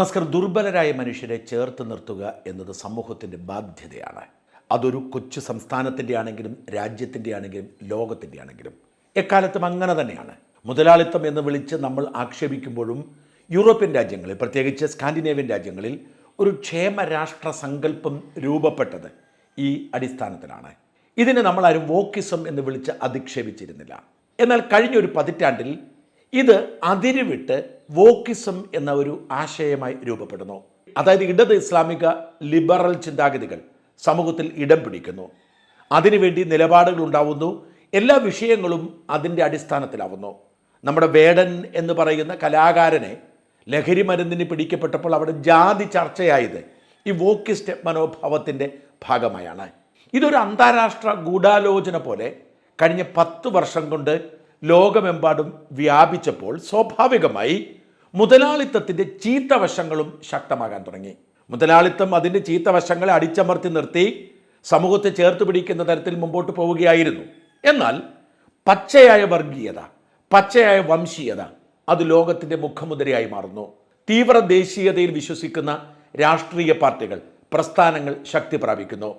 നസ്കർ ദുർബലരായ മനുഷ്യരെ ചേർത്ത് നിർത്തുക എന്നത് സമൂഹത്തിന്റെ ബാധ്യതയാണ്. അതൊരു കൊച്ചു സംസ്ഥാനത്തിന്റെ ആണെങ്കിലും രാജ്യത്തിന്റെ ആണെങ്കിലും ലോകത്തിന്റെ ആണെങ്കിലും എക്കാലത്തും അങ്ങനെ തന്നെയാണ്. മുതലാളിത്തം എന്ന് വിളിച്ച് നമ്മൾ ആക്ഷേപിക്കുമ്പോഴും യൂറോപ്യൻ രാജ്യങ്ങളിൽ പ്രത്യേകിച്ച് സ്കാൻഡിനേവ്യൻ രാജ്യങ്ങളിൽ ഒരു ക്ഷേമ രാഷ്ട്ര സങ്കല്പം രൂപപ്പെട്ടത് ഈ അടിസ്ഥാനത്തിലാണ്. ഇതിനെ നമ്മളാരും വോക്കിസം എന്ന് വിളിച്ച് അധിക്ഷേപിച്ചിരുന്നില്ല. എന്നാൽ കഴിഞ്ഞ ഒരു പതിറ്റാണ്ടിൽ ഇത് അതിരുവിട്ട് വോക്കിസം എന്ന ഒരു ആശയമായി രൂപപ്പെടുന്നു. അതായത് ഇടത് ഇസ്ലാമിക ലിബറൽ ചിന്താഗതികൾ സമൂഹത്തിൽ ഇടം പിടിക്കുന്നു. അതിനുവേണ്ടി നിലപാടുകൾ ഉണ്ടാവുന്നു. എല്ലാ വിഷയങ്ങളും അതിന്റെ അടിസ്ഥാനത്തിലാവുന്നു. നമ്മുടെ വേടൻ എന്ന് പറയുന്ന കലാകാരനെ ലഹരി മരുന്നിന് പിടിക്കപ്പെട്ടപ്പോൾ അവിടെ ജാതി ചർച്ചയായത് ഈ വോക്കിസ്റ്റ് മനോഭാവത്തിന്റെ ഭാഗമായാണ്. ഇതൊരു അന്താരാഷ്ട്ര ഗൂഢാലോചന പോലെ കഴിഞ്ഞ പത്ത് വർഷം കൊണ്ട് ലോകമെമ്പാടും വ്യാപിച്ചപ്പോൾ സ്വാഭാവികമായി മുതലാളിത്തത്തിന്റെ ചീത്തവശങ്ങളും ശക്തമാകാൻ തുടങ്ങി. മുതലാളിത്തം അതിന്റെ ചീത്തവശങ്ങളെ അടിച്ചമർത്തി നിർത്തി സമൂഹത്തെ ചേർത്ത് പിടിക്കുന്ന തരത്തിൽ മുമ്പോട്ട് പോവുകയായിരുന്നു. എന്നാൽ പച്ചയായ വർഗീയത പച്ചയായ വംശീയത അത് ലോകത്തിന്റെ മുഖമുദ്രയായി മാറുന്നു. തീവ്ര ദേശീയതയിൽ വിശ്വസിക്കുന്ന രാഷ്ട്രീയ പാർട്ടികൾ പ്രസ്ഥാനങ്ങൾ ശക്തി പ്രാപിക്കുന്നു.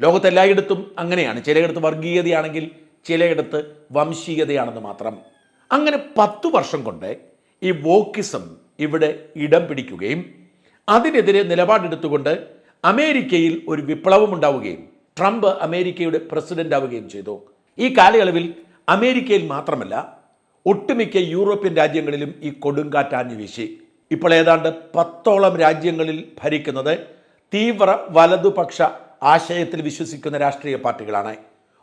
ലോകത്തെല്ലായിടത്തും അങ്ങനെയാണ്. ചിലയിടത്ത് വർഗീയതയാണെങ്കിൽ ചിലയിടത്ത് വംശീയതയാണെന്ന് മാത്രം. അങ്ങനെ പത്തു വർഷം കൊണ്ട് ഈ വോക്കിസം ഇവിടെ ഇടം പിടിക്കുകയും അതിനെതിരെ നിലപാടെടുത്തുകൊണ്ട് അമേരിക്കയിൽ ഒരു വിപ്ലവം ഉണ്ടാവുകയും ട്രംപ് അമേരിക്കയുടെ പ്രസിഡന്റ് ആവുകയും ചെയ്തു. ഈ കാലയളവിൽ അമേരിക്കയിൽ മാത്രമല്ല ഒട്ടുമിക്ക യൂറോപ്യൻ രാജ്യങ്ങളിലും ഈ കൊടുങ്കാറ്റാഞ്ഞു വീശി. ഇപ്പോൾ ഏതാണ്ട് പത്തോളം രാജ്യങ്ങളിൽ ഭരിക്കുന്നത് തീവ്ര വലതുപക്ഷ ആശയത്തിൽ വിശ്വസിക്കുന്ന രാഷ്ട്രീയ പാർട്ടികളാണ്.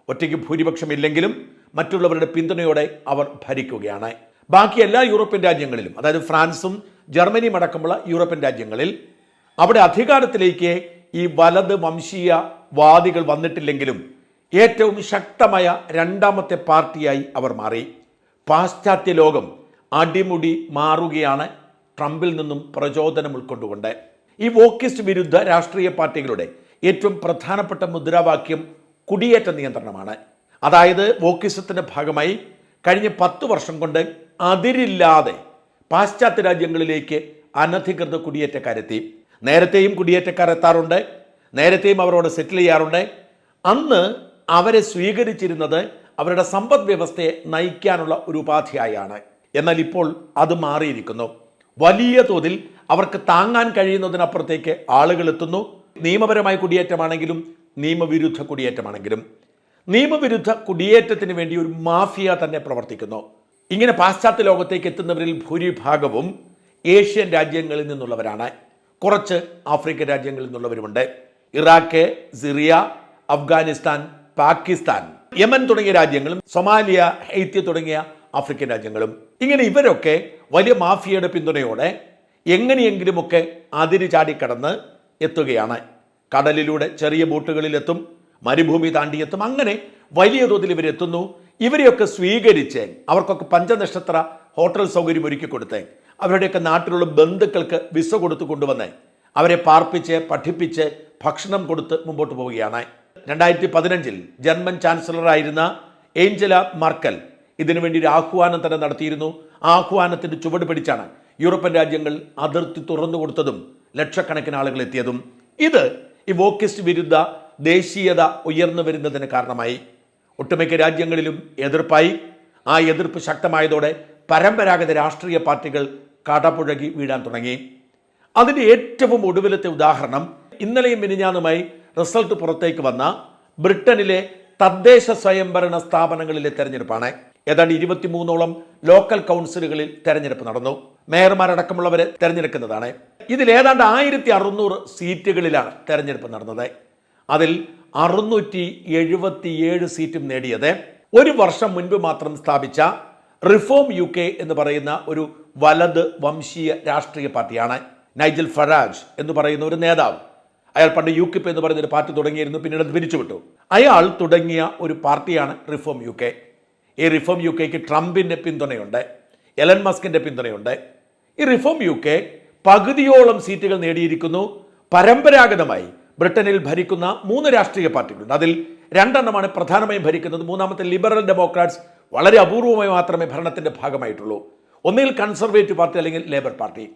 ഒറ്റയ്ക്ക് ഭൂരിപക്ഷമില്ലെങ്കിലും മറ്റുള്ളവരുടെ പിന്തുണയോടെ അവർ ഭരിക്കുകയാണ്. ബാക്കി എല്ലാ യൂറോപ്യൻ രാജ്യങ്ങളിലും അതായത് ഫ്രാൻസും ജർമ്മനിയും അടക്കമുള്ള യൂറോപ്യൻ രാജ്യങ്ങളിൽ അവിടെ അധികാരത്തിലേക്ക് ഈ വലത് വംശീയ വാദികൾ വന്നിട്ടില്ലെങ്കിലും ഏറ്റവും ശക്തമായ രണ്ടാമത്തെ പാർട്ടിയായി അവർ മാറി. പാശ്ചാത്യ ലോകം അടിമുടി മാറുകയാണ് ട്രംപിൽ നിന്നും പ്രചോദനം ഉൾക്കൊണ്ടുകൊണ്ട്. ഈ വോക്കിസ്റ്റ് വിരുദ്ധ രാഷ്ട്രീയ പാർട്ടികളുടെ ഏറ്റവും പ്രധാനപ്പെട്ട മുദ്രാവാക്യം കുടിയേറ്റ നിയന്ത്രണമാണ്. അതായത് വോക്കിസത്തിന്റെ ഭാഗമായി കഴിഞ്ഞ പത്ത് വർഷം കൊണ്ട് അതിരില്ലാതെ പാശ്ചാത്യ രാജ്യങ്ങളിലേക്ക് അനധികൃത കുടിയേറ്റക്കാരെത്തി. നേരത്തെയും കുടിയേറ്റക്കാർ എത്താറുണ്ട്. നേരത്തെയും അവരോട് സെറ്റിൽ ചെയ്യാറുണ്ട്. അന്ന് അവരെ സ്വീകരിച്ചിരുന്നത് അവരുടെ സമ്പദ് വ്യവസ്ഥയെ നയിക്കാനുള്ള ഒരു ഉപാധിയായാണ്. എന്നാൽ ഇപ്പോൾ അത് മാറിയിരിക്കുന്നു. വലിയ തോതിൽ അവർക്ക് താങ്ങാൻ കഴിയുന്നതിനപ്പുറത്തേക്ക് ആളുകൾ എത്തുന്നു. നിയമപരമായ കുടിയേറ്റമാണെങ്കിലും നിയമവിരുദ്ധ കുടിയേറ്റമാണെങ്കിലും നിയമവിരുദ്ധ കുടിയേറ്റത്തിന് വേണ്ടി ഒരു മാഫിയ തന്നെ പ്രവർത്തിക്കുന്നു. ഇങ്ങനെ പാശ്ചാത്യ ലോകത്തേക്ക് എത്തുന്നവരിൽ ഭൂരിഭാഗവും ഏഷ്യൻ രാജ്യങ്ങളിൽ നിന്നുള്ളവരാണ്. കുറച്ച് ആഫ്രിക്കൻ രാജ്യങ്ങളിൽ നിന്നുള്ളവരുമുണ്ട്. Iraq Syria Afghanistan Pakistan Yemen തുടങ്ങിയ രാജ്യങ്ങളും സൊമാലിയ ഹൈത്യ തുടങ്ങിയ ആഫ്രിക്കൻ രാജ്യങ്ങളും. ഇങ്ങനെ ഇവരൊക്കെ വലിയ മാഫിയയുടെ പിന്തുണയോടെ എങ്ങനെയെങ്കിലുമൊക്കെ അതിര് ചാടിക്കടന്ന് എത്തുകയാണ്. കടലിലൂടെ ചെറിയ ബോട്ടുകളിലെത്തും മരുഭൂമി താണ്ടിയെത്തും അങ്ങനെ വലിയ തോതിൽ ഇവരെത്തുന്നു. ഇവരെയൊക്കെ സ്വീകരിച്ച് അവർക്കൊക്കെ പഞ്ചനക്ഷത്ര ഹോട്ടൽ സൗകര്യം ഒരുക്കി കൊടുത്തേ അവരുടെയൊക്കെ നാട്ടിലുള്ള ബന്ധുക്കൾക്ക് വിസ കൊടുത്തു കൊണ്ടുവന്നേ അവരെ പാർപ്പിച്ച് പഠിപ്പിച്ച് ഭക്ഷണം കൊടുത്ത് മുമ്പോട്ട് പോവുകയാണ് രണ്ടായിരത്തി പതിനഞ്ചിൽ ജർമ്മൻ ചാൻസലറായിരുന്ന ഏഞ്ചല മർക്കൽ ഇതിനുവേണ്ടി ഒരു ആഹ്വാനം തന്നെ നടത്തിയിരുന്നു. ആഹ്വാനത്തിന്റെ ചുവട് പിടിച്ചാണ് യൂറോപ്യൻ രാജ്യങ്ങൾ അതിർത്തി തുറന്നു കൊടുത്തതും ലക്ഷക്കണക്കിന് ആളുകൾ എത്തിയതും ഇത് ഈ വോക്കിസ്റ്റ് വിരുദ്ധ ദേശീയത ഉയർന്നു വരുന്നതിന് കാരണമായി. ഒട്ടുമിക്ക രാജ്യങ്ങളിലും എതിർപ്പായി. ആ എതിർപ്പ് ശക്തമായതോടെ പരമ്പരാഗത രാഷ്ട്രീയ പാർട്ടികൾ കടപുഴകി വീഴാൻ തുടങ്ങി. അതിന്റെ ഏറ്റവും ഒടുവിലത്തെ ഉദാഹരണം ഇന്നലെയും മിനിഞ്ഞാന്നുമായി റിസൾട്ട് പുറത്തേക്ക് വന്ന ബ്രിട്ടനിലെ തദ്ദേശ സ്വയംഭരണ സ്ഥാപനങ്ങളിലെ തെരഞ്ഞെടുപ്പാണ്. ഏതാണ്ട് ഇരുപത്തിമൂന്നോളം ലോക്കൽ കൗൺസിലുകളിൽ തെരഞ്ഞെടുപ്പ് നടന്നു. മേയർമാരടക്കമുള്ളവരെ തെരഞ്ഞെടുക്കുന്നതാണ്. ഇതിൽ ഏതാണ്ട് ആയിരത്തി അറുന്നൂറ് സീറ്റുകളിലാണ് തെരഞ്ഞെടുപ്പ് നടന്നത്. അതിൽ അറുന്നൂറ്റി എഴുപത്തിയേഴ് സീറ്റും നേടിയത് ഒരു വർഷം മുൻപ് മാത്രം സ്ഥാപിച്ച റിഫോം യു കെ എന്ന് പറയുന്ന ഒരു വലത് വംശീയ രാഷ്ട്രീയ പാർട്ടിയാണ് നൈജൽ ഫറാജ് എന്ന് പറയുന്ന ഒരു നേതാവ്. അയാൾ പണ്ട് യു കിപ്പ് എന്ന് പറയുന്ന ഒരു പാർട്ടി തുടങ്ങിയിരുന്നു പിന്നീട് അത് പിരിച്ചുവിട്ടു. അയാൾ തുടങ്ങിയ ഒരു പാർട്ടിയാണ് റിഫോം യു കെ. ഈ റിഫോം യു കെക്ക് ട്രംപിന്റെ പിന്തുണയുണ്ട് എലൻ മസ്കിന്റെ പിന്തുണയുണ്ട്. ഈ റിഫോം യു കെ പകുതിയോളം സീറ്റുകൾ നേടിയിരിക്കുന്നു. പരമ്പരാഗതമായി ബ്രിട്ടനിൽ ഭരിക്കുന്ന മൂന്ന് രാഷ്ട്രീയ പാർട്ടികളുണ്ട്. അതിൽ രണ്ടെണ്ണമാണ് പ്രധാനമായും ഭരിക്കുന്നത്. മൂന്നാമത്തെ ലിബറൽ ഡെമോക്രാറ്റ്സ് വളരെ അപൂർവമായി മാത്രമേ ഭരണത്തിന്റെ ഭാഗമായിട്ടുള്ളൂ. ഒന്നിൽ കൺസർവേറ്റീവ് പാർട്ടി അല്ലെങ്കിൽ ലേബർ പാർട്ടി.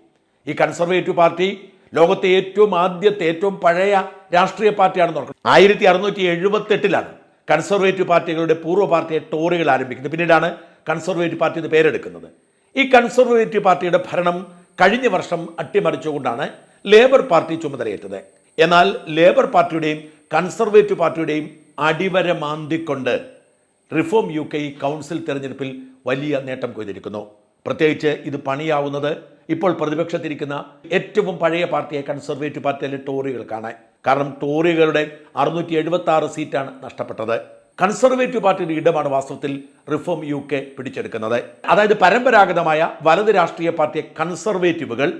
ഈ കൺസർവേറ്റീവ് പാർട്ടി ലോകത്തെ ഏറ്റവും ആദ്യത്തെ ഏറ്റവും പഴയ രാഷ്ട്രീയ പാർട്ടിയാണെന്ന് ഓർക്കണം. ആയിരത്തി അറുന്നൂറ്റി എഴുപത്തെട്ടിലാണ് കൺസർവേറ്റീവ് പാർട്ടികളുടെ പൂർവ പാർട്ടിയെ ടോറികൾ ആരംഭിക്കുന്നത്. പിന്നീടാണ് കൺസർവേറ്റീവ് പാർട്ടി എന്ന് പേരെടുക്കുന്നത്. ഈ കൺസർവേറ്റീവ് പാർട്ടിയുടെ ഭരണം കഴിഞ്ഞ വർഷം അട്ടിമറിച്ചുകൊണ്ടാണ് ലേബർ പാർട്ടി ചുമതലയേറ്റത്. എന്നാൽ ലേബർ പാർട്ടിയുടെയും കൺസർവേറ്റീവ് പാർട്ടിയുടെയും അടിവര മാന്തിക്കൊണ്ട് റിഫോം യു കെ കൗൺസിൽ തെരഞ്ഞെടുപ്പിൽ വലിയ നേട്ടം കൊയ്തിരിക്കുന്നു. പ്രത്യേകിച്ച് ഇത് പണിയാവുന്നത് ഇപ്പോൾ പ്രതിപക്ഷത്തിരിക്കുന്ന ഏറ്റവും പഴയ പാർട്ടിയെ കൺസർവേറ്റീവ് പാർട്ടിയിലെ ടോറികൾക്കാണ്. കാരണം ടോറികളുടെ അറുന്നൂറ്റി എഴുപത്തി ആറ് സീറ്റാണ് നഷ്ടപ്പെട്ടത്. കൺസർവേറ്റീവ് പാർട്ടിയുടെ ഇടമാണ് വാസ്തവത്തിൽ റിഫോം യു കെ പിടിച്ചെടുക്കുന്നത്. അതായത് പരമ്പരാഗതമായ വലത് രാഷ്ട്രീയ പാർട്ടിയെ കൺസർവേറ്റീവുകൾ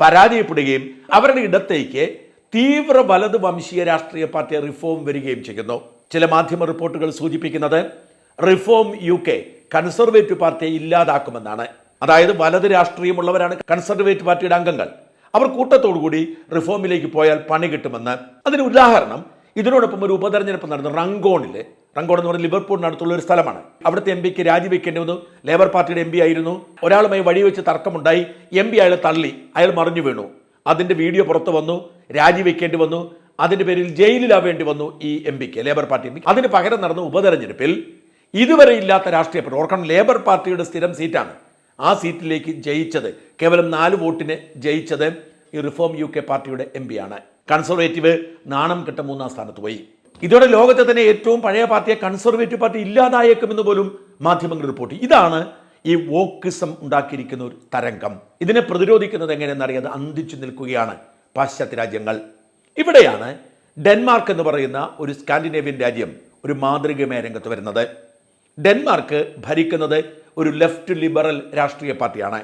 പരാജയപ്പെടുകയും അവരുടെ ഇടത്തേക്ക് തീവ്ര വലത് വംശീയ രാഷ്ട്രീയ പാർട്ടി റിഫോം വരികയും ചെയ്യുന്നു. ചില മാധ്യമ റിപ്പോർട്ടുകൾ സൂചിപ്പിക്കുന്നത് റിഫോം യു കെ കൺസർവേറ്റീവ് പാർട്ടിയെ ഇല്ലാതാക്കുമെന്നാണ്. അതായത് വലത് രാഷ്ട്രീയമുള്ളവരാണ് കൺസർവേറ്റീവ് പാർട്ടിയുടെ അംഗങ്ങൾ. അവർ കൂട്ടത്തോടുകൂടി റിഫോമിലേക്ക് പോയാൽ പണി കിട്ടുമെന്ന് അതിന് ഉദാഹരണം ഇതിനോടൊപ്പം ഒരു ഉപതെരഞ്ഞെടുപ്പ് നടന്നു റങ്കോണിൽ റങ്കോൺ എന്ന് പറഞ്ഞാൽ ലിവർപൂളിനടുത്തുള്ള ഒരു സ്ഥലമാണ്. അവിടുത്തെ എം പിക്ക് രാജിവെക്കേണ്ടി വന്നു. ലേബർ പാർട്ടിയുടെ എം പി ആയിരുന്നു. ഒരാളുമായി വഴിവെച്ച് തർക്കമുണ്ടായി. എം പി അയാളെ തള്ളി. അയാൾ മറിഞ്ഞു വീണു. അതിന്റെ വീഡിയോ പുറത്തു വന്നു. രാജിവെക്കേണ്ടി വന്നു. അതിന്റെ പേരിൽ ജയിലിലാവേണ്ടി വന്നു ഈ എം പിക്ക് ലേബർ പാർട്ടി എം പി അതിന് പകരം നടന്ന ഉപതെരഞ്ഞെടുപ്പിൽ ഇതുവരെ ഇല്ലാത്ത രാഷ്ട്രീയ ഓർക്കണം ലേബർ പാർട്ടിയുടെ സ്ഥിരം സീറ്റാണ്. ആ സീറ്റിലേക്ക് ജയിച്ചത് കേവലം നാല് വോട്ടിന് ജയിച്ചത് ഈ റിഫോം യു കെ പാർട്ടിയുടെ എം ആണ്. കൺസർവേറ്റീവ് നാണം കെട്ട മൂന്നാം സ്ഥാനത്ത് പോയി. ഇതോടെ ലോകത്തെ തന്നെ ഏറ്റവും പഴയ പാർട്ടിയെ കൺസർവേറ്റീവ് പാർട്ടി ഇല്ലാതായേക്കുമെന്ന് പോലും മാധ്യമങ്ങൾ റിപ്പോർട്ട് ഇതാണ് ഈ വോക്കിസം ഉണ്ടാക്കിയിരിക്കുന്ന ഒരു തരംഗം. ഇതിനെ പ്രതിരോധിക്കുന്നത് എങ്ങനെയെന്ന് അറിയാതെ അന്തിച്ചു നിൽക്കുകയാണ് പാശ്ചാത്യ രാജ്യങ്ങൾ. ഇവിടെയാണ് ഡെൻമാർക്ക് എന്ന് പറയുന്ന ഒരു സ്കാൻഡിനേവ്യൻ രാജ്യം ഒരു മാതൃകമായ രംഗത്ത് വരുന്നത്. ഡെൻമാർക്ക് ഭരിക്കുന്നത് ഒരു ലെഫ്റ്റ് ലിബറൽ രാഷ്ട്രീയ പാർട്ടിയാണ്.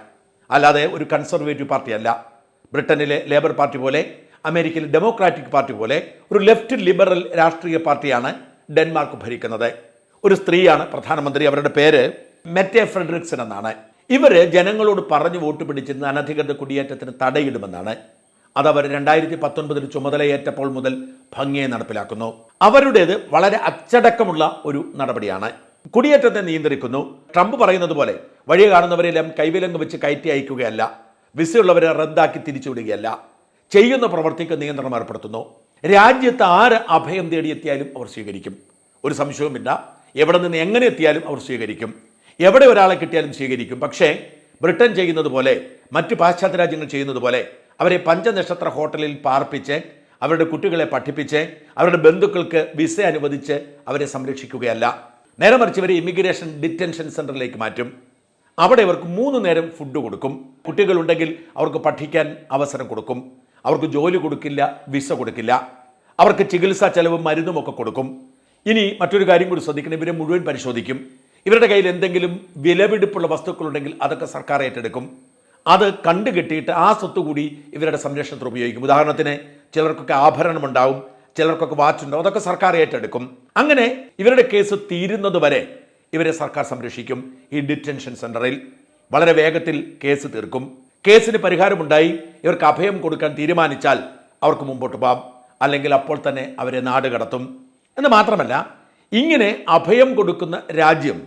അല്ലാതെ ഒരു കൺസർവേറ്റീവ് പാർട്ടിയല്ല. ബ്രിട്ടനിലെ ലേബർ പാർട്ടി പോലെ അമേരിക്കയിലെ ഡെമോക്രാറ്റിക് പാർട്ടി പോലെ ഒരു ലെഫ്റ്റ് ലിബറൽ രാഷ്ട്രീയ പാർട്ടിയാണ് ഡെൻമാർക്ക് ഭരിക്കുന്നത്. ഒരു സ്ത്രീയാണ് പ്രധാനമന്ത്രി അവരുടെ പേര് മെറ്റെ ഫ്രെഡറിക്സൺ എന്നാണ്. ഇവർ ജനങ്ങളോട് പറഞ്ഞു വോട്ട് പിടിച്ചിരുന്ന അനധികൃത കുടിയേറ്റത്തിന് തടയിടുമെന്നാണ്. അതവർ രണ്ടായിരത്തി പത്തൊൻപതിൽ ചുമതലയേറ്റപ്പോൾ മുതൽ ഭംഗിയെ നടപ്പിലാക്കുന്നു. അവരുടേത് വളരെ അച്ചടക്കമുള്ള ഒരു നടപടിയാണ്. കുടിയേറ്റത്തെ നിയന്ത്രിക്കുന്നു. ട്രംപ് പറയുന്നത് പോലെ വഴി കാണുന്നവരെല്ലാം കൈവിലങ്ങ് വെച്ച് കയറ്റി അയക്കുകയല്ല. വിസയുള്ളവരെ റദ്ദാക്കി തിരിച്ചുവിടുകയല്ല. ചെയ്യുന്ന പ്രവർത്തിക്ക് നിയന്ത്രണം ഏർപ്പെടുത്തുന്നു. രാജ്യത്ത് ആര് അഭയം തേടിയെത്തിയാലും അവർ സ്വീകരിക്കും. ഒരു സംശയവുമില്ല. എവിടെ നിന്ന് എങ്ങനെ എത്തിയാലും അവർ സ്വീകരിക്കും. എവിടെ ഒരാളെ കിട്ടിയാലും സ്വീകരിക്കും. പക്ഷേ ബ്രിട്ടൻ ചെയ്യുന്നത് പോലെ മറ്റ് പാശ്ചാത്യ രാജ്യങ്ങൾ ചെയ്യുന്നത് പോലെ അവരെ പഞ്ചനക്ഷത്ര ഹോട്ടലിൽ പാർപ്പിച്ച് അവരുടെ കുട്ടികളെ പഠിപ്പിച്ച് അവരുടെ ബന്ധുക്കൾക്ക് വിസ അനുവദിച്ച് അവരെ സംരക്ഷിക്കുകയല്ല. നേരെ മറിച്ച് ഇവരെ ഇമിഗ്രേഷൻ ഡിറ്റൻഷൻ സെന്ററിലേക്ക് മാറ്റും. അവിടെ ഇവർക്ക് മൂന്ന് നേരം ഫുഡ് കൊടുക്കും. കുട്ടികളുണ്ടെങ്കിൽ അവർക്ക് പഠിക്കാൻ അവസരം കൊടുക്കും. അവർക്ക് ജോലി കൊടുക്കില്ല വിസ കൊടുക്കില്ല. അവർക്ക് ചികിത്സാ ചെലവും മരുന്നും ഒക്കെ കൊടുക്കും. ഇനി മറ്റൊരു കാര്യം കൂടി ശ്രദ്ധിക്കണം. ഇവരെ മുഴുവൻ പരിശോധിക്കും. ഇവരുടെ കയ്യിൽ എന്തെങ്കിലും വിലപിടിപ്പുള്ള വസ്തുക്കളുണ്ടെങ്കിൽ അതൊക്കെ സർക്കാർ ഏറ്റെടുക്കും. അത് കണ്ടുകെട്ടിയിട്ട് ആ സ്വത്ത് കൂടി ഇവരുടെ സംരക്ഷണത്തിന് ഉപയോഗിക്കും. ഉദാഹരണത്തിന് ചിലർക്കൊക്കെ ആഭരണം ഉണ്ടാവും ചിലർക്കൊക്കെ വാച്ച് ഉണ്ടാവും അതൊക്കെ സർക്കാർ ഏറ്റെടുക്കും. അങ്ങനെ ഇവരുടെ കേസ് തീരുന്നത് വരെ ഇവരെ സർക്കാർ സംരക്ഷിക്കും ഈ ഡിറ്റൻഷൻ സെന്ററിൽ. വളരെ വേഗത്തിൽ കേസ് തീർക്കും. കേസിന് പരിഹാരമുണ്ടായി. ഇവർക്ക് അഭയം കൊടുക്കാൻ തീരുമാനിച്ചാൽ അവർക്ക് മുമ്പോട്ട് പോകാം. അല്ലെങ്കിൽ അപ്പോൾ തന്നെ അവരെ നാട് കടത്തും. എന്ന് മാത്രമല്ല ഇങ്ങനെ അഭയം കൊടുക്കുന്ന രാജ്യം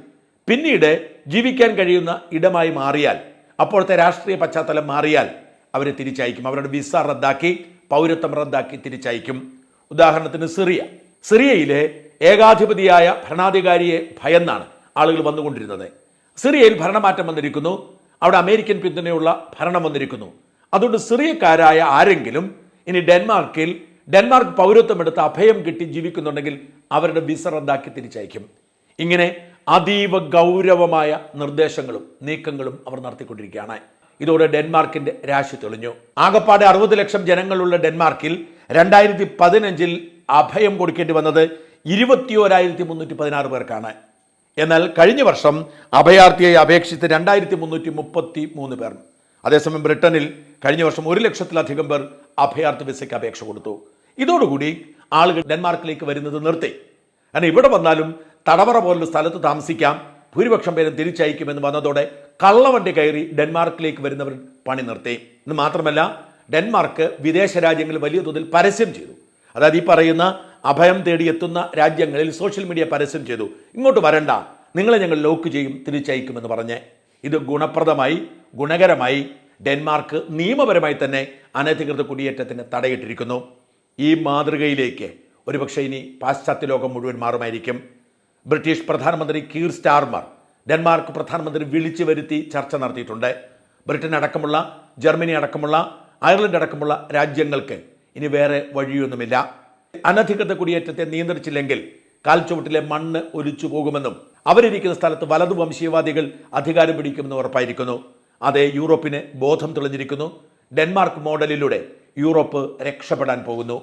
പിന്നീട് ജീവിക്കാൻ കഴിയുന്ന ഇടമായി മാറിയാൽ അപ്പോഴത്തെ രാഷ്ട്രീയ പശ്ചാത്തലം മാറിയാൽ അവരെ തിരിച്ചയക്കും. അവരുടെ വിസ റദ്ദാക്കി പൗരത്വം റദ്ദാക്കി തിരിച്ചയക്കും. ഉദാഹരണത്തിന് സിറിയ. സിറിയയിലെ ഏകാധിപതിയായ ഭരണാധികാരിയെ ഭയന്നാണ് ആളുകൾ വന്നുകൊണ്ടിരുന്നത്. സിറിയയിൽ ഭരണമാറ്റം വന്നിരിക്കുന്നു. അവിടെ അമേരിക്കൻ പിന്തുണയുള്ള ഭരണം വന്നിരിക്കുന്നു. അതുകൊണ്ട് സിറിയക്കാരായ ആരെങ്കിലും ഇനി ഡെൻമാർക്കിൽ ഡെൻമാർക്ക് പൗരത്വം എടുത്ത് അഭയം കിട്ടി ജീവിക്കുന്നുണ്ടെങ്കിൽ അവരുടെ വിസ റദ്ദാക്കി തിരിച്ചയക്കും. ഇങ്ങനെ അതീവ ഗൗരവമായ നിർദ്ദേശങ്ങളും നീക്കങ്ങളും അവർ നടത്തിക്കൊണ്ടിരിക്കുകയാണ്. ഇതോടെ ഡെൻമാർക്കിന്റെ രാശി തെളിഞ്ഞു. ആകപ്പാടെ അറുപത് ലക്ഷം ജനങ്ങളുള്ള ഡെൻമാർക്കിൽ രണ്ടായിരത്തി പതിനഞ്ചിൽ അഭയം കൊടുക്കേണ്ടി വന്നത് ഇരുപത്തിയോരായിരത്തി മുന്നൂറ്റി പതിനാറ് പേർക്കാണ്. എന്നാൽ കഴിഞ്ഞ വർഷം അഭയാർത്ഥിയായി അപേക്ഷിച്ച് രണ്ടായിരത്തി മുന്നൂറ്റി മുപ്പത്തി മൂന്ന് പേർ. അതേസമയം ബ്രിട്ടനിൽ കഴിഞ്ഞ വർഷം ഒരു ലക്ഷത്തിലധികം പേർ അഭയാർത്ഥി വിസയ്ക്ക് അപേക്ഷ കൊടുത്തു. ഇതോടുകൂടി ആളുകൾ ഡെൻമാർക്കിലേക്ക് വരുന്നത് നിർത്തി. കാരണം ഇവിടെ വന്നാലും തടവറ പോലുള്ള സ്ഥലത്ത് താമസിക്കാം ഭൂരിപക്ഷം പേരും തിരിച്ചയക്കുമെന്ന് വന്നതോടെ കള്ളവണ്ടി കയറി ഡെൻമാർക്കിലേക്ക് വരുന്നവർ പണി നിർത്തി. എന്ന് മാത്രമല്ല ഡെൻമാർക്ക് വിദേശ രാജ്യങ്ങളിൽ വലിയ തോതിൽ പരസ്യം ചെയ്തു. അതായത് ഈ പറയുന്ന അഭയം തേടിയെത്തുന്ന രാജ്യങ്ങളിൽ സോഷ്യൽ മീഡിയ പരസ്യം ചെയ്തു. ഇങ്ങോട്ട് വരണ്ട. നിങ്ങളെ ഞങ്ങൾ ലോക്ക് ചെയ്യും തിരിച്ചയക്കുമെന്ന് പറഞ്ഞ്. ഇത് ഗുണപ്രദമായി ഗുണകരമായി ഡെൻമാർക്ക് നിയമപരമായി തന്നെ അനധികൃത കുടിയേറ്റത്തിന് തടയിട്ടിരിക്കുന്നു. ഈ മാതൃകയിലേക്ക് ഒരുപക്ഷെ ഇനി പാശ്ചാത്യ ലോകം മുഴുവൻ മാറുമായിരിക്കും. ബ്രിട്ടീഷ് പ്രധാനമന്ത്രി കീർ സ്റ്റാർമർ ഡെൻമാർക്ക് പ്രധാനമന്ത്രി വിളിച്ചു വരുത്തി ചർച്ച നടത്തിയിട്ടുണ്ട്. ബ്രിട്ടൻ അടക്കമുള്ള ജർമ്മനി അടക്കമുള്ള അയർലൻഡ് അടക്കമുള്ള രാജ്യങ്ങൾക്ക് ഇനി വേറെ വഴിയൊന്നുമില്ല. അനധികൃത കുടിയേറ്റത്തെ നിയന്ത്രിച്ചില്ലെങ്കിൽ കാൽച്ചുവട്ടിലെ മണ്ണ് ഒലിച്ചു പോകുമെന്നും അവരിരിക്കുന്ന സ്ഥലത്ത് വലതു വംശീയവാദികൾ അധികാരം പിടിക്കുമെന്നും ഉറപ്പായിരിക്കുന്നു. അതെ യൂറോപ്പിന് ബോധം തെളിഞ്ഞിരിക്കുന്നു. ഡെൻമാർക്ക് മോഡലിലൂടെ യൂറോപ്പ് രക്ഷപ്പെടാൻ പോകുന്നു.